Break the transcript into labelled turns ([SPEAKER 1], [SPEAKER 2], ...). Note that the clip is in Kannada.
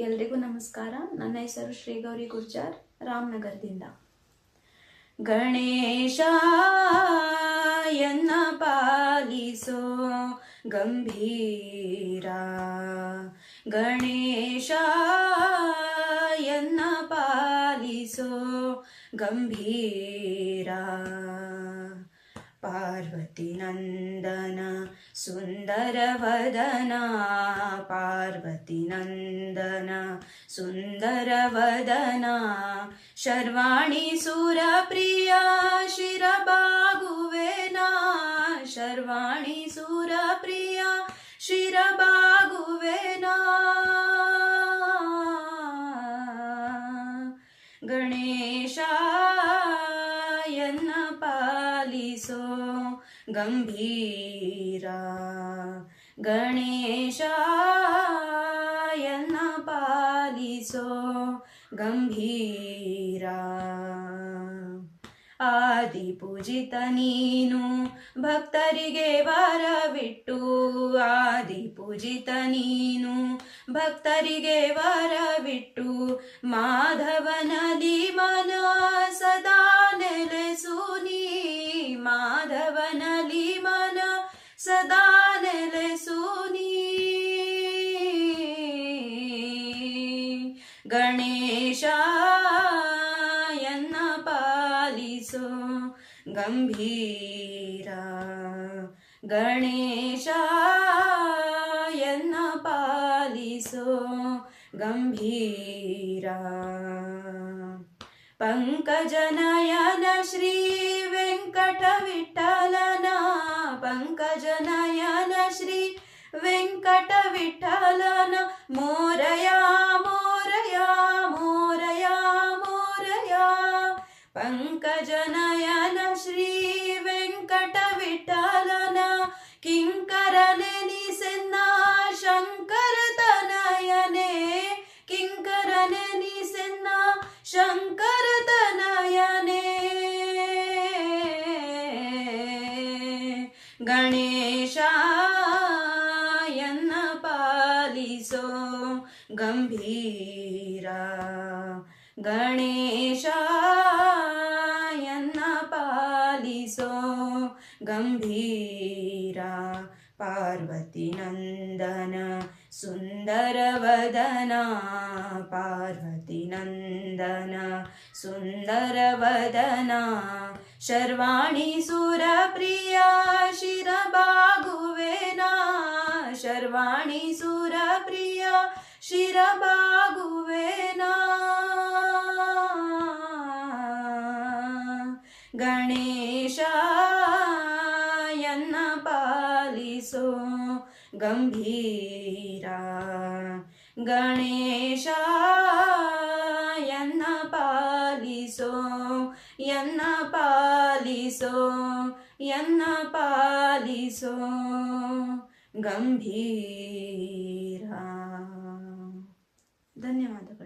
[SPEAKER 1] ಎಲ್ರಿಗೂ ನಮಸ್ಕಾರ. ನನ್ನ ಹೆಸರು ಶ್ರೀಗೌರಿ ಗುರ್ಜಾರ್, ರಾಮನಗರದಿಂದ. ಗಣೇಶ ಎನ್ನ ಪಾಲಿಸೋ ಗಂಭೀರ. ಗಣೇಶ ಎನ್ನ ಪಾಲಿಸೋ ಗಂಭೀರ. ಪಾರ್ವತಿ ನಂದನ ಸುಂದರ ವದನ. ಪಾರ್ವತಿ ನಂದನ ಸುಂದರ ವದನ. ಶರ್ವಾಣಿ ಸುರ ಪ್ರಿಯ ಗಂಭೀರ ಗಣೇಶ ಎನ್ನ ಪಾಲಿಸೋ ಗಂಭೀರ ಆದಿ ಪೂಜಿತ ನೀನು ಭಕ್ತರಿಗೆ ವರವಿಟ್ಟು ಆದಿ ಪೂಜಿತ ನೀನು ಭಕ್ತರಿಗೆ ವರವಿಟ್ಟು ಮಾಧವನಲಿ ಸದಾ ನೆಲೆಸು ಗಣೇಶ ಎನ್ನ ಪಾಲಿಸೋ ಗಂಭೀರ ಗಣೇಶ ಎನ್ನ ಪಾಲಿಸೋ ಗಂಭೀರ पङ्कजनयन श्रीवेङ्कटविठलन पङ्कजनयन श्री वेङ्कटविठलन मोरया मोरया मोरया मोरया पङ्कजनयन श्री ಗಣೇಶ ಎನ್ನ ಪಾಲಿಸೋ ಗಂಭೀರ ಗಣೇಶ ಎನ್ನ ಪಾಲಿಸೋ ಗಂಭೀರ ಪಾರ್ವತಿ ನಂದನ ಸುಂದರ ವದನ ಶರ್ವಾಣಿ ಸುರ ಪ್ರಿಯ ಶಿರಬಾಗುವೆನಾ ಶರ್ವಾಣಿ ಸುರ ಪ್ರಿಯ ಶಿರಬಾಗುವೆನಾ ಗಣೇಶ ಎನ್ನ ಪಾಲಿಸೋ ಗಂಭೀರ. ಗಣೇಶ ಎನ್ನ ಪಾಲಿಸೋ ಎನ್ನ ಪಾಲಿಸೋ ಎನ್ನ ಪಾಲಿಸೋ. ಗಂಭೀರ. ಧನ್ಯವಾದ